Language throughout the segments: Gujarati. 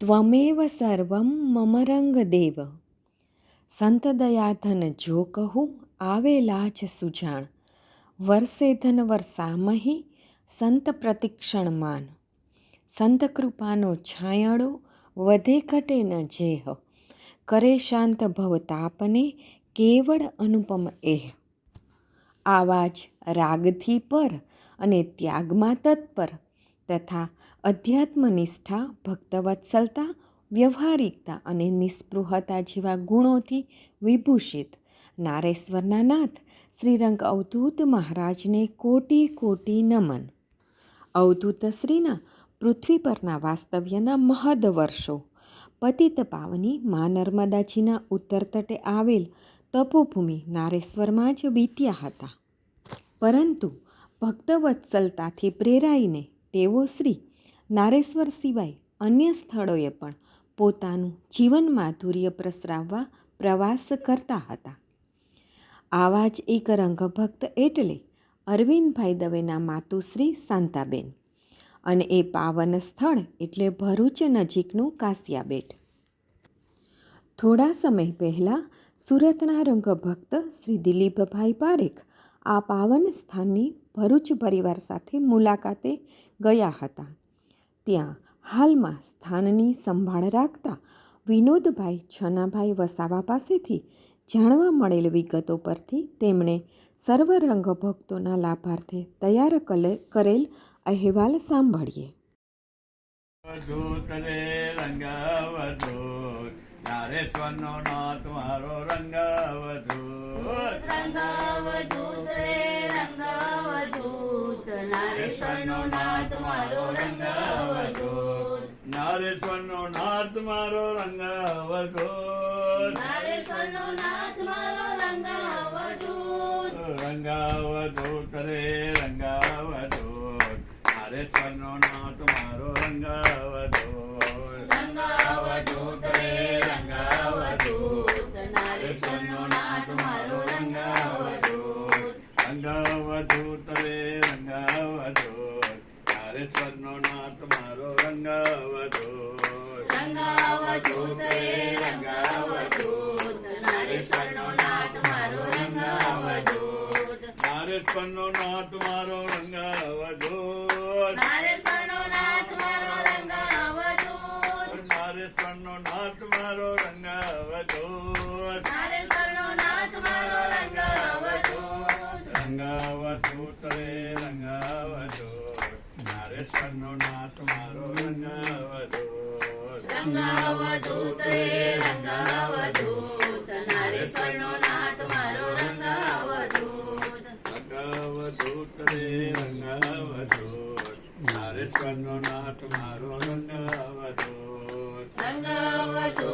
ત્વમેવ સર્વમ મમ રંગદેવ સંત દયાધન જો કહું આવેલા જ સુજાણ વર્ષે ધન વર્ષામહી સંત પ્રતિક્ષણ માન સંત કૃપાનો છાયડો વધે ઘટે ન જેહ કરે શાંત ભવતાપને કેવળ અનુપમ એહ આવા જ રાગથી પર અને ત્યાગમાં તત્પર તથા અધ્યાત્મનિષ્ઠા ભક્તવત્સલતા વ્યવહારિકતા અને નિસ્પૃહતા જેવા ગુણોથી વિભૂષિત. નારેશ્વરના નાથ શ્રીરંગ અવધૂત મહારાજને કોટી કોટી નમન. અવધૂત શ્રીના પૃથ્વી પરના વાસ્તવ્યના મહદ વર્ષો. પતિત પાવની મા નર્મદાજીના ઉત્તર તટે આવેલ તપોભૂમિ નારેશ્વરમાં જ વીત્યા હતા. પરંતુ ભક્તવત્સલતાથી પ્રેરાઈને તેઓ શ્રી નારેશ્વર સિવાય અન્ય સ્થળોએ પણ પોતાનું જીવન માધુર્ય પ્રસરાવવા પ્રવાસ કરતા હતા. આવા જ એક રંગભક્ત એટલે અરવિંદભાઈ દવેના માતુશ્રી શાંતાબેન અને એ પાવન સ્થળ એટલે ભરૂચ નજીકનું કાસિયાબેટ. થોડા સમય પહેલાં સુરતના રંગભક્ત શ્રી દિલીપભાઈ પારેખ આ પાવન સ્થાનની ભરૂચ પરિવાર સાથે મુલાકાતે ગયા હતા. ત્યાં હાલમાં સ્થાનની સંભાળ રાખતા વિનોદભાઈ છનાભાઈ વસાવા પાસેથી જાણવા મળેલ વિગતો પરથી તેમણે સર્વરંગ ભક્તોના લાભાર્થે તૈયાર કરેલ અહેવાલ સાંભળીએ. નારેશ્વરનો નાથ મારો રંગાવધૂત. રંગાવધૂત રે રંગાવધૂત નારેશ્વરનો નાથ મારો રંગાવધૂત નારેશ્વરનો નાથ મારો રંગાવધૂત નારેશ્વરનો નાથ મારો રંગાવધૂત રંગાવધૂત રે રંગાવધૂત નારેશ્વરનો નાથ મારો રંગાવધૂત રંગાવધૂત રે રંગાવધૂત નારેશ્વરનો નાથ મારો રંગાવધૂત રંગાવધૂત રે રંગાવધૂત નારેશ્વરનો નાથ મારો રંગાવધોર. રંગાવધૂત રે તારે સ્વરનો નાથ મારો રંગાવતો તારે સ્વરનો નાથ મારો રંગાવધૂત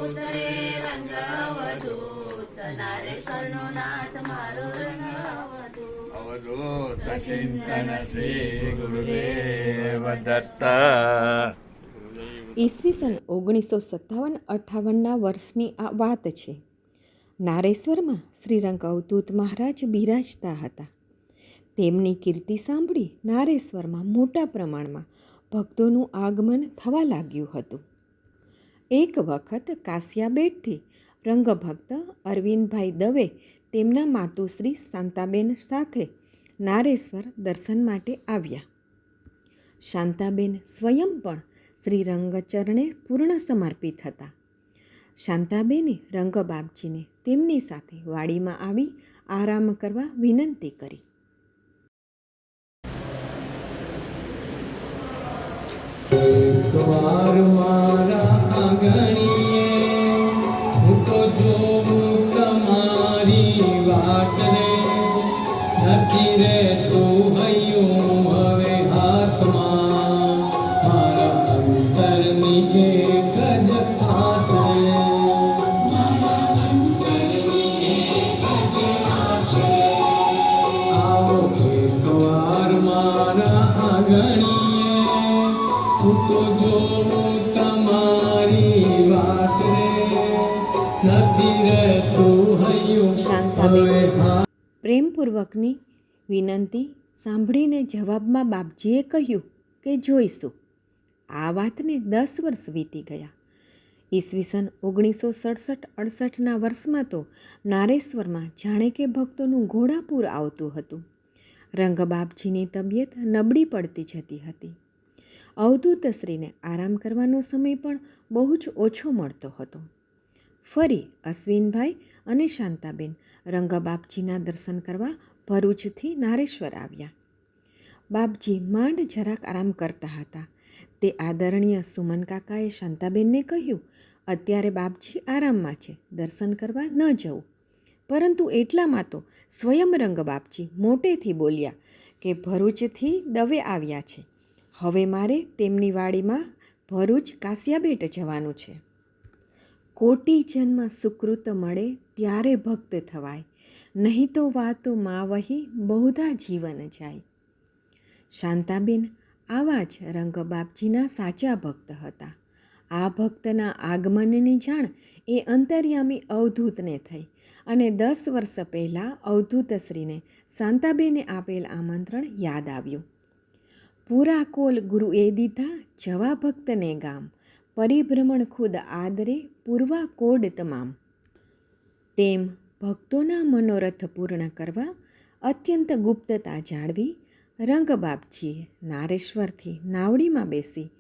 રંગાવધૂત રે રંગાવધૂત નારેશ્વરનો નાથ મારો રંગાવધૂત. અવધૂત ચિંતન શ્રી ગુરુદેવ દત્ત. ઈસવીસન ઓગણીસો સત્તાવન અઠ્ઠાવનના વર્ષની આ વાત છે. નારેશ્વરમાં શ્રીરંગ અવધૂત મહારાજ બિરાજતા હતા. તેમની કીર્તિ સાંભળી નારેશ્વરમાં મોટા પ્રમાણમાં ભક્તોનું આગમન થવા લાગ્યું હતું. એક વખત કાસિયાબેટથી રંગભક્ત અરવિંદભાઈ દવે તેમના માતુશ્રી શાંતાબેન સાથે નારેશ્વર દર્શન માટે આવ્યા. શાંતાબેન સ્વયં પણ શ્રી રંગચરણે પૂર્ણ સમર્પિત હતા. શાંતાબેને રંગબાપજીને તેમની સાથે વાડીમાં આવી આરામ કરવા વિનંતી કરી. એકવાર મારા આંગણીએ હું તો જોઉં તમારી વાત રે નથી રે પ્રેમપૂર્વકની વિનંતી સાંભળીને જવાબમાં બાપજીએ કહ્યું કે જોઈશું. આ વાતને દસ વર્ષ વીતી ગયા. ઈસવીસન ઓગણીસો સડસઠ અડસઠના વર્ષમાં તો નારેશ્વરમાં જાણે કે ભક્તોનું ઘોડાપૂર આવતું હતું. રંગબાપજીની તબિયત નબળી પડતી જતી હતી. અવધૂતશ્રીને આરામ કરવાનો સમય પણ બહુ જ ઓછો મળતો હતો. ફરી અશ્વિનભાઈ અને શાંતાબેન રંગબાપજીના દર્શન કરવા ભરૂચથી નારેશ્વર આવ્યા. બાપજી માંડ જરાક આરામ કરતા હતા. તે આદરણીય સુમન કાકાએ શાંતાબેનને કહ્યું, અત્યારે બાપજી આરામમાં છે, દર્શન કરવા ન જવું. પરંતુ એટલામાં તો સ્વયં રંગ બાપજી મોટેથી બોલ્યા કે ભરૂચથી દવે આવ્યા છે. હવે મારે તેમની વાડીમાં ભરૂચ કાસિયાબેટ જવાનું છે. કોટી જન્મ સુકૃત મળે ત્યારે ભક્ત થવાય. નહીં તો વાતો માં વહી બહુધા જીવન જાય. શાંતાબેન આવા જ રંગબાપજીના સાચા ભક્ત હતા. આ ભક્તના આગમનની જાણ એ અંતર્યામી અવધૂતને થઈ અને દસ વર્ષ પહેલાં અવધૂતશ્રીને શાંતાબેને આપેલ આમંત્રણ યાદ આવ્યું. પૂરા કોલ ગુરુએ દીધા જવા ભક્તને ગામ. પરિભ્રમણ ખુદ આદરે પૂર્વા કોડ તમામ. તેમ ભક્તોના મનોરથ પૂર્ણ કરવા અત્યંત ગુપ્તતા જાળવી રંગબાપજીએ નારેશ્વરથી નાવડીમાં બેસી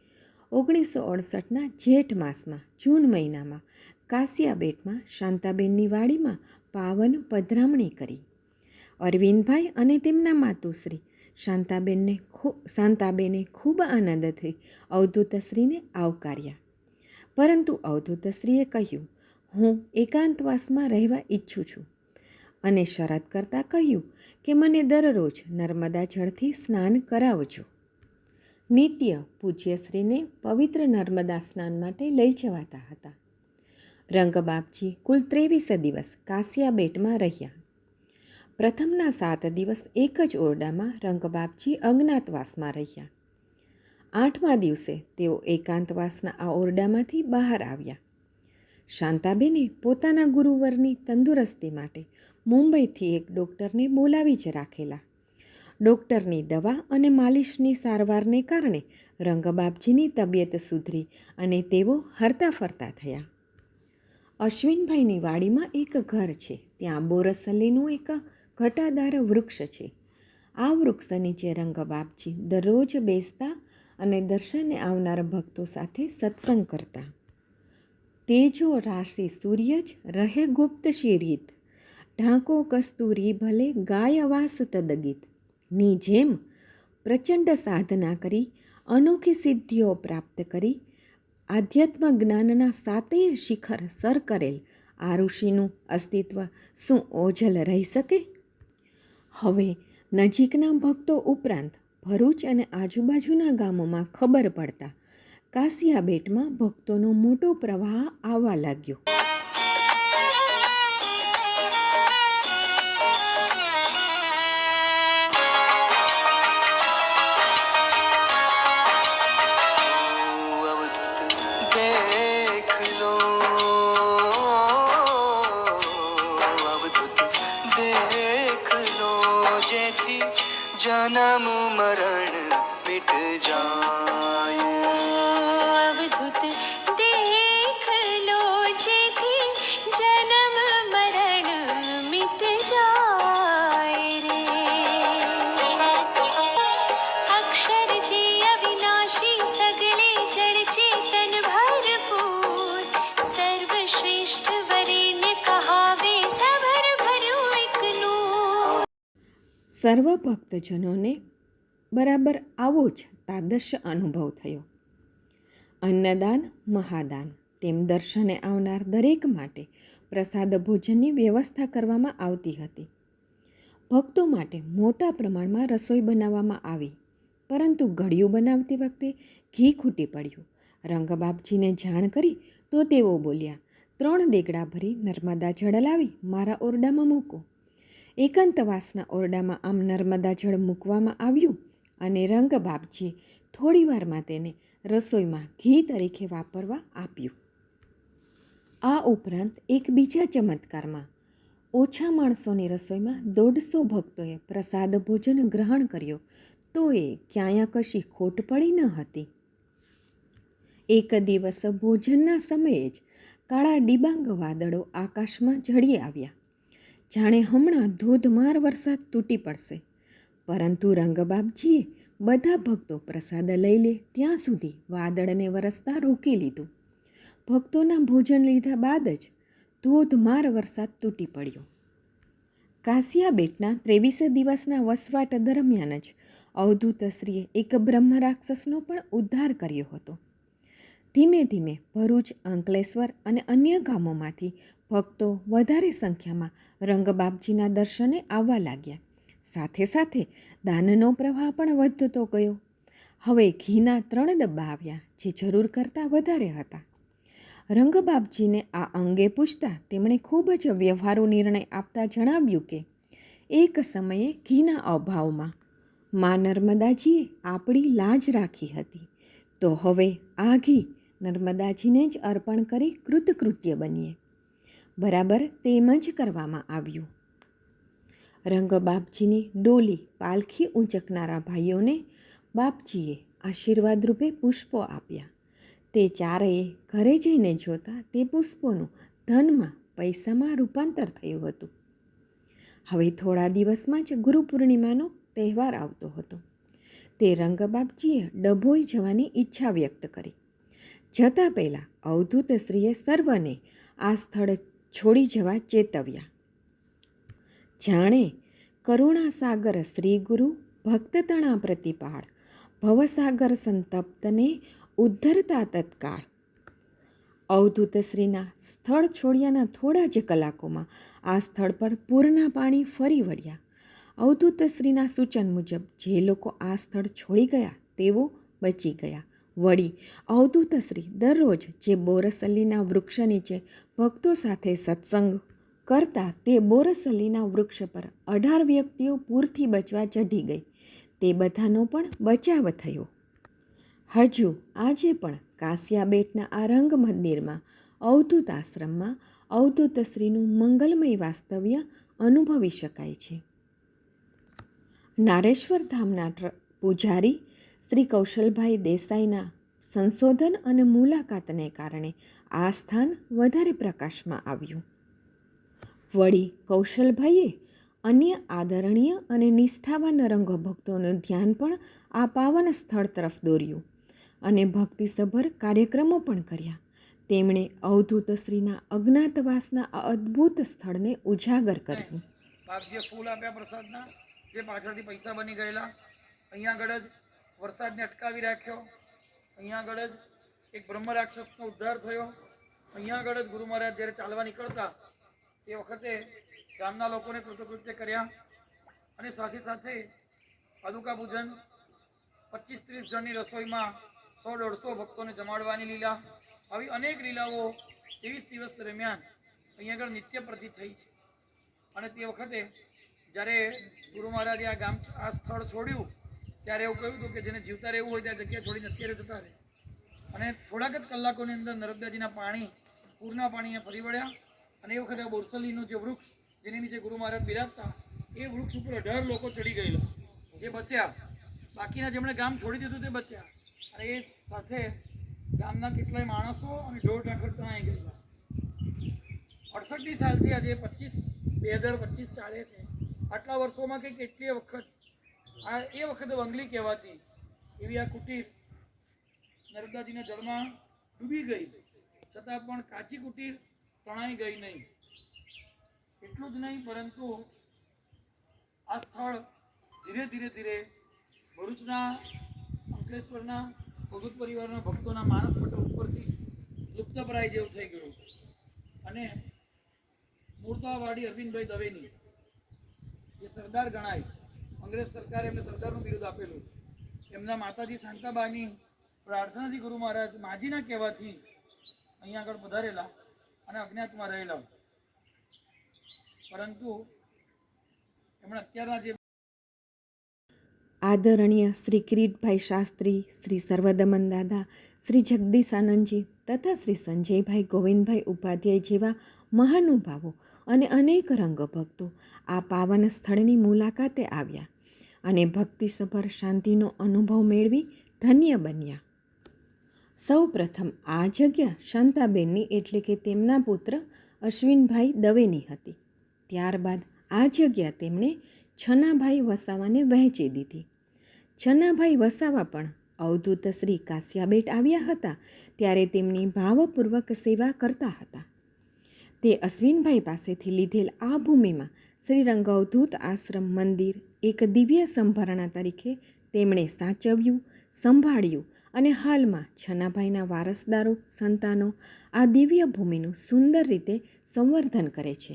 ઓગણીસો અડસઠના જેઠ માસમાં જૂન મહિનામાં કાસિયાબેટમાં શાંતાબેનની વાડીમાં પાવન પધરામણી કરી. અરવિંદભાઈ અને તેમના માતુશ્રી શાંતાબેનને ખૂબ શાંતાબેને ખૂબ આનંદથી અવધૂતશ્રીને આવકાર્યા. પરંતુ અવધૂતશ્રીએ કહ્યું હું એકાંતવાસમાં રહેવા ઈચ્છું છું. અને શરત કરતાં કહ્યું કે મને દરરોજ નર્મદા જળથી સ્નાન કરાવજો નિત્ય પૂજ્યશ્રીને પવિત્ર નર્મદા સ્નાન માટે લઈ જવાતા હતા. રંગબાપજી કુલ ત્રેવીસ દિવસ કાસિયા બેટમાં રહ્યા. પ્રથમના સાત દિવસ એક જ ઓરડામાં રંગબાપજી અજ્ઞાતવાસમાં રહ્યા. આઠમા દિવસે તેઓ એકાંતવાસના આ ઓરડામાંથી બહાર આવ્યા. શાંતાબેને પોતાના ગુરુવરની તંદુરસ્તી માટે મુંબઈથી એક ડૉક્ટરને બોલાવી જ રાખેલા. ડૉક્ટરની દવા અને માલિશની સારવારને કારણે રંગબાપજીની તબિયત સુધરી અને તેઓ હરતા ફરતા થયા. અશ્વિનભાઈની વાડીમાં એક ઘર છે. ત્યાં બોરસલીનું એક ઘટાદાર વૃક્ષ છે. આ વૃક્ષ નીચે રંગબાપજી દરરોજ બેસતા અને દર્શને આવનાર ભક્તો સાથે સત્સંગ કરતા. તેજો રાશિ સૂર્ય જ રહે ગુપ્ત શિરીત. ઢાંકો કસ્તુરી ભલે ગાય વાસ તદગીત. ની જેમ પ્રચંડ સાધના કરી, અનોખી સિદ્ધિઓ પ્રાપ્ત કરી, આધ્યાત્મ જ્ઞાનના સાતેય શિખર સર કરેલ. આ ઋષિનું અસ્તિત્વ શું ઓજલ રહી શકે? હવે નજીકના ભક્તો ઉપરાંત ભરૂચ અને આજુબાજુના ગામોમાં ખબર પડતા કાસિયા બેટમાં ભક્તોનો મોટો પ્રવાહ આવવા લાગ્યો. સર્વ ભક્તજનોને બરાબર આવો જ તાદશ્ય અનુભવ થયો. અન્નદાન, મહાદાન, તેમ દર્શને આવનાર દરેક માટે પ્રસાદ ભોજનની વ્યવસ્થા કરવામાં આવતી હતી. ભક્તો માટે મોટા પ્રમાણમાં રસોઈ બનાવવામાં આવી, પરંતુ ઘડિયું બનાવતી વખતે ઘી ખૂટી પડ્યું. રંગબાપજીને જાણ કરી તો તેઓ બોલ્યા, ત્રણ દેગડા ભરી નર્મદા જળ લાવી, મારા ઓરડામાં મૂકો. એકાંતવાસના ઓરડામાં આમ નર્મદા જળ મૂકવામાં આવ્યું અને રંગબાપજીએ થોડીવારમાં તેને રસોઈમાં ઘી તરીકે વાપરવા આપ્યું. આ ઉપરાંત એક બીજા ચમત્કારમાં ઓછા માણસોની રસોઈમાં દોઢસો ભક્તોએ પ્રસાદ ભોજન ગ્રહણ કર્યો તો એ ક્યાંય કશી ખોટ પડી ન હતી. એક દિવસ ભોજનના સમયે જ કાળા ડિબાંગ વાદળો આકાશમાં ઝળી આવ્યા. જાણે હમણાં ધોધમાર વરસાદ તૂટી પડશે. પરંતુ રંગબાપજીએ બધા ભક્તો પ્રસાદ લઈ લે ત્યાં સુધી વાદળને વરસતા રોકી લીધું. ભક્તોના ભોજન લીધા બાદ જ ધોધમાર વરસાદ તૂટી પડ્યો. કાસિયા બેટના ત્રેવીસે દિવસના વસવાટ દરમિયાન જ અવધૂતશ્રીએ એક બ્રહ્મ રાક્ષસનો પણ ઉદ્ધાર કર્યો હતો. ધીમે ધીમે ભરૂચ, અંકલેશ્વર અને અન્ય ગામોમાંથી ભક્તો વધારે સંખ્યામાં રંગબાપજીના દર્શને આવવા લાગ્યા. સાથે સાથે દાનનો પ્રવાહ પણ વધતો ગયો. હવે ઘીના ત્રણ ડબ્બા આવ્યા, જે જરૂર કરતાં વધારે હતા. રંગબાપજીને આ અંગે પૂછતા તેમણે ખૂબ જ વ્યવહારુ નિર્ણય આપતા જણાવ્યું કે, એક સમયે ઘીના અભાવમાં મા નર્મદાજીએ આપણી લાજ રાખી હતી. તો હવે આ ઘી નર્મદાજીને જ અર્પણ કરી કૃતકૃત્ય બનીએ. બરાબર તેમ જ કરવામાં આવ્યું. રંગબાપજીની ડોલી પાલખી ઊંચકનારા ભાઈઓને બાપજીએ આશીર્વાદ રૂપે પુષ્પો આપ્યા. તે ચારેય ઘરે જઈને જોતા તે પુષ્પોનું ધનમાં પૈસામાં રૂપાંતર થયું હતું. હવે થોડા દિવસમાં જ ગુરુ પૂર્ણિમાનો તહેવાર આવતો હતો. તે રંગબાપજીએ ડભોઈ જવાની ઈચ્છા વ્યક્ત કરી. જતાં પહેલાં અવધૂત સ્ત્રીએ સર્વને આ સ્થળ છોડી જવા ચેતવ્યા. જાણે કરુણાસાગર શ્રી ગુરુ ભક્તતણા પ્રતિપાળ, ભવસાગર સંતપ્તને ઉદ્ધરતા તત્કાળ. અવધૂતશ્રીના સ્થળ છોડ્યાના થોડા જ કલાકોમાં આ સ્થળ પર પૂરના પાણી ફરી વળ્યા. અવધૂતશ્રીના સૂચન મુજબ જે લોકો આ સ્થળ છોડી ગયા તેઓ બચી ગયા. વળી અવધૂતશ્રી દરરોજ જે બોરસલ્લીના વૃક્ષ નીચે ભક્તો સાથે સત્સંગ કરતા તે બોરસલ્લીના વૃક્ષ પર અઢાર વ્યક્તિઓ પૂરથી બચવા ચઢી ગઈ. તે બધાનો પણ બચાવ થયો. હજુ આજે પણ કાસિયા બેટના આ રંગ મંદિરમાં અવધૂત આશ્રમમાં અવધૂતશ્રીનું મંગલમય વાસ્તવ્ય અનુભવી શકાય છે. નારેશ્વર ધામના પૂજારી શ્રી કૌશલભાઈ દેસાઈના સંશોધન અને મુલાકાતને કારણે આ સ્થાન વધારે પ્રકાશમાં આવ્યું. વળી કૌશલભાઈએ અન્ય આદરણીય અને નિષ્ઠાવાન રંગભક્તોનું ધ્યાન પણ આ પાવન સ્થળ તરફ દોર્યું અને ભક્તિસભર કાર્યક્રમો પણ કર્યા. તેમણે અવધૂતશ્રીના અજ્ઞાતવાસના આ અદ્ભુત સ્થળને ઉજાગર કર્યું. જે ફૂલ આપ્યા પ્રસાદના, જે પાછળથી પૈસા બની ગયેલા. અહીંયા આગળ વરસાદને અટકાવી રાખ્યો. અહીંયા આગળ જ એક બ્રહ્મ રાક્ષસનો ઉદ્ધાર થયો. અહીંયા આગળ જ ગુરુ મહારાજ જ્યારે ચાલવા નીકળતા, તે વખતે ગામના લોકોને કૃતકૃત્ય કર્યા અને સાથે સાથે પાદુકા પૂજન પચીસ ત્રીસ જણની રસોઈમાં સો દોઢસો ભક્તોને જમાડવાની લીલા આવી અનેક લીલાઓ ત્રેવીસ દિવસ દરમિયાન અહીંયા આગળ નિત્ય પ્રતિ થઈ છે. અને તે વખતે જ્યારે ગુરુ મહારાજે આ ગામ, આ સ્થળ છોડ્યું ત્યારે એવું કહ્યું હતું કે જેને જીવતા રહેવું હોય ત્યાં જગ્યા છોડીને અત્યારે જતા રહે. અને થોડાક જ કલાકોની અંદર નર્મદાજીના પાણી, પૂરના પાણી ફરી વળ્યા. અને એ વખતે આ બોરસલીનું જે વૃક્ષ, જેની નીચે ગુરુ મહારાજ બિરાજતા, એ વૃક્ષ ઉપર અઢાર લોકો ચડી ગયેલા. જે બચ્યા. બાકીના જેમણે ગામ છોડી દીધું તે બચ્યા. અને એ સાથે ગામના કેટલાય માણસો અને ઢોર ઢાંખર આવી ગયેલા. અડસઠની સાલથી આજે પચીસ, બે હજાર પચીસ ચાલે છે. આટલા વર્ષોમાં કંઈક એટલી વખત આ એ વખતે વંગલી કહેવાતી એવી આ કુટીર નર્મદાજીના જળમાં ડૂબી ગઈ. છતાં પણ કાચી કુટીર તણાઈ ગઈ નહીં. એટલું જ નહીં, પરંતુ આ સ્થળ ધીરે ધીરે ધીરે ભરૂચના, અંકલેશ્વરના, ભગત પરિવારના ભક્તોના માનસ પટલ ઉપરથી લુપ્તપ્રાય જેવું થઈ ગયું. અને મૂર્તાવાડી અરવિંદભાઈ દવેની જે સરદાર ગણાય. અંગ્રેજ સરકારે એમને સરદારનું બિરુદ આપેલું. એમના માતાજી શાંતાબાની પ્રાર્થનાથી ગુરુ મહારાજ માજીના કહેવાથી અહીંયા આગળ પધારેલા અને અજ્ઞાતમાં રહેલા. પરંતુ એમણે અત્યારના જે આદરણીય શ્રી કિરીટભાઈ શાસ્ત્રી, શ્રી સર્વદમન દાદા, શ્રી જગદીશ આનંદજી તથા શ્રી સંજયભાઈ ગોવિંદભાઈ ઉપાધ્યાય જેવા મહાનુભાવો અને અનેક રંગભક્તો આ પાવન સ્થળની મુલાકાતે આવ્યા. અને ભક્તિસભર શાંતિનો અનુભવ મેળવી ધન્ય બન્યા. સૌ પ્રથમ આ જગ્યા શાંતાબેનની એટલે કે તેમના પુત્ર અશ્વિનભાઈ દવેની હતી. ત્યારબાદ આ જગ્યા તેમણે છનાભાઈ વસાવાને વહેંચી દીધી. છનાભાઈ વસાવા પણ અવધૂત શ્રી કાસ્યાબેટ આવ્યા હતા ત્યારે તેમની ભાવપૂર્વક સેવા કરતા હતા. તે અશ્વિનભાઈ પાસેથી લીધેલ આ ભૂમિમાં શ્રી રંગઅવધૂત આશ્રમ મંદિર એક દિવ્ય સંભારણા તરીકે તેમણે સાચવ્યું, સંભાળ્યું અને હાલમાં છનાભાઈના વારસદારો, સંતાનો આ દિવ્ય ભૂમિનું સુંદર રીતે સંવર્ધન કરે છે.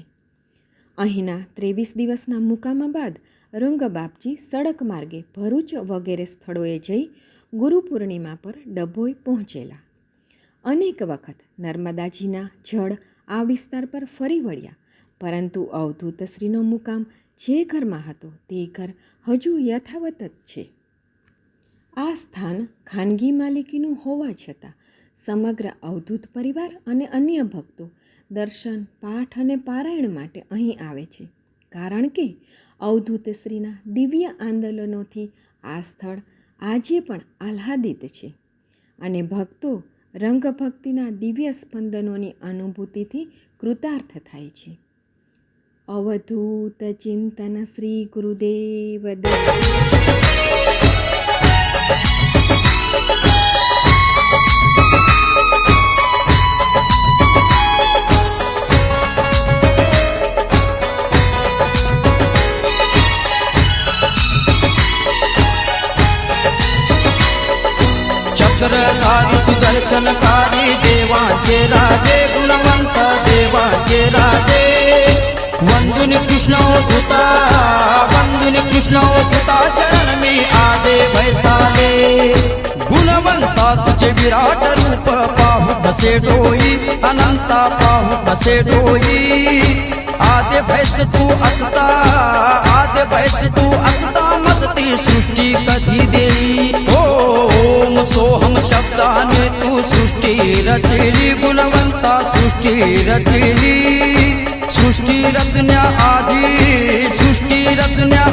અહીંના ત્રેવીસ દિવસના મુકામા બાદ રંગબાપજી સડક માર્ગે ભરૂચ વગેરે સ્થળોએ જઈ ગુરુ પૂર્ણિમા પર ડભોઈ પહોંચેલા. અનેક વખત નર્મદાજીના જળ આ વિસ્તાર પર ફરી વળ્યા, પરંતુ અવધૂતશ્રીનો મુકામ જે ઘરમાં હતો તે ઘર હજુ યથાવત જ છે. આ સ્થાન ખાનગી માલિકીનું હોવા છતાં સમગ્ર અવધૂત પરિવાર અને અન્ય ભક્તો દર્શન, પાઠ અને પારાયણ માટે અહીં આવે છે. કારણ કે અવધૂતશ્રીના દિવ્ય આંદોલનોથી આ સ્થળ આજે પણ આહ્લાદિત છે અને ભક્તો રંગભક્તિના દિવ્ય સ્પંદનોની અનુભૂતિથી કૃતાર્થ થાય છે. अवधूत चिंतन श्री गुरुदेव सुदर्शनकारी देवाचे राजे गुणवंत देवाचे राजे વંદન કૃષ્ણ કૃતા વંદન કૃષ્ણ કૃતા શરણ મે આદે વૈસાલે ગુણવંતા તુજે વિરાટ રૂપ પાહુ બસે ડોઈ અનંતા પાહુ બસે ડોઈ આદે ભૈસ તું અસતા, આદે ભૈસ તું અસતા, મદતી સૃષ્ટિ કધી દેવી. ઓમ સોહમ શબ્દાને તું સૃષ્ટિ રચેલી, ગુણવંતા સૃષ્ટિ રચેલી. સૃષ્ટિ રચના આધી સૃષ્ટિ રચના